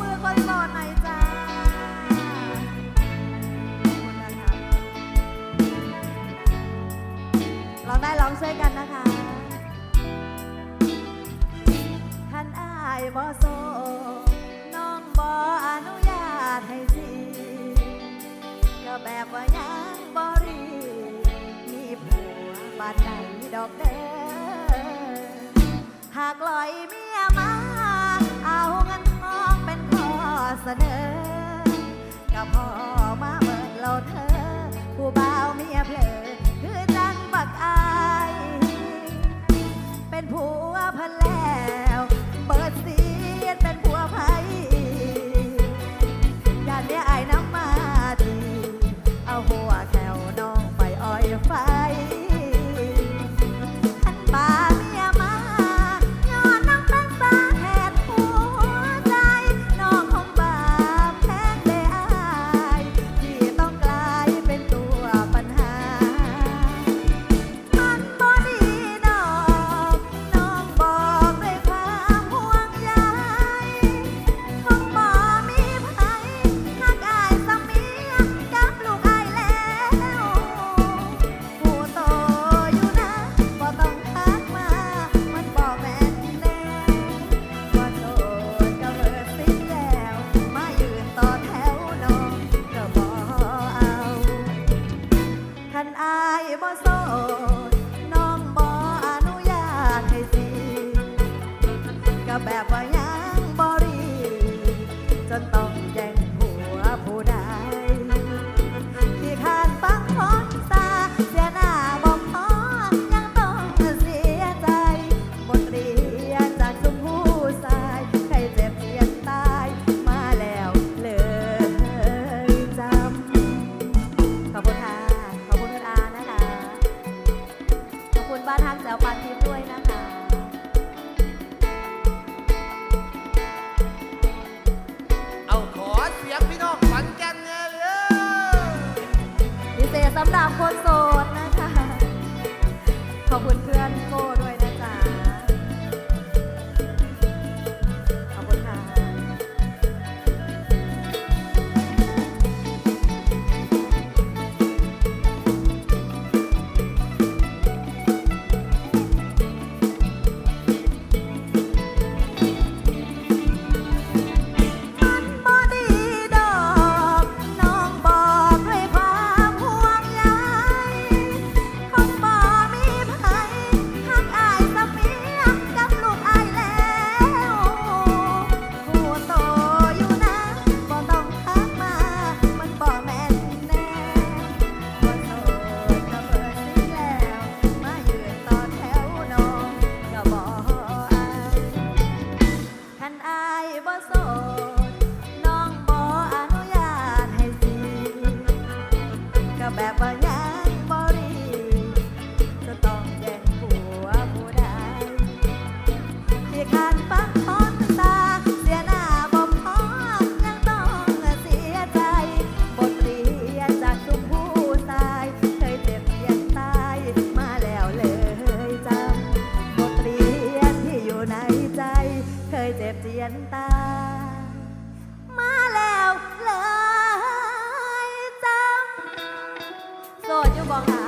มือคนหล่อหน่อยจ้าร้องได้ร้องช่วยกันนะคะท่นอายบ่โซน้องบ่อนุญาตให้สิก็แบบว่ายังบ่รีมีผัวบ้านไหนดอกเด้หากลอยเมียมา เสนอ สำหรับคนโส ก็แบบว่าง่าบรีจะต้องแย่งผัวผู้ใดที่ขานฟังพอนตา เสียหน้าบ่พอยังต้องเสียใจ บทเรียนจากทุกผู้ตาย เคยเจ็บยัตายมาแล้วเลยจำบทเรียนที่อยู่ในใจ เคยเจ็บเจียนตาย 光啊。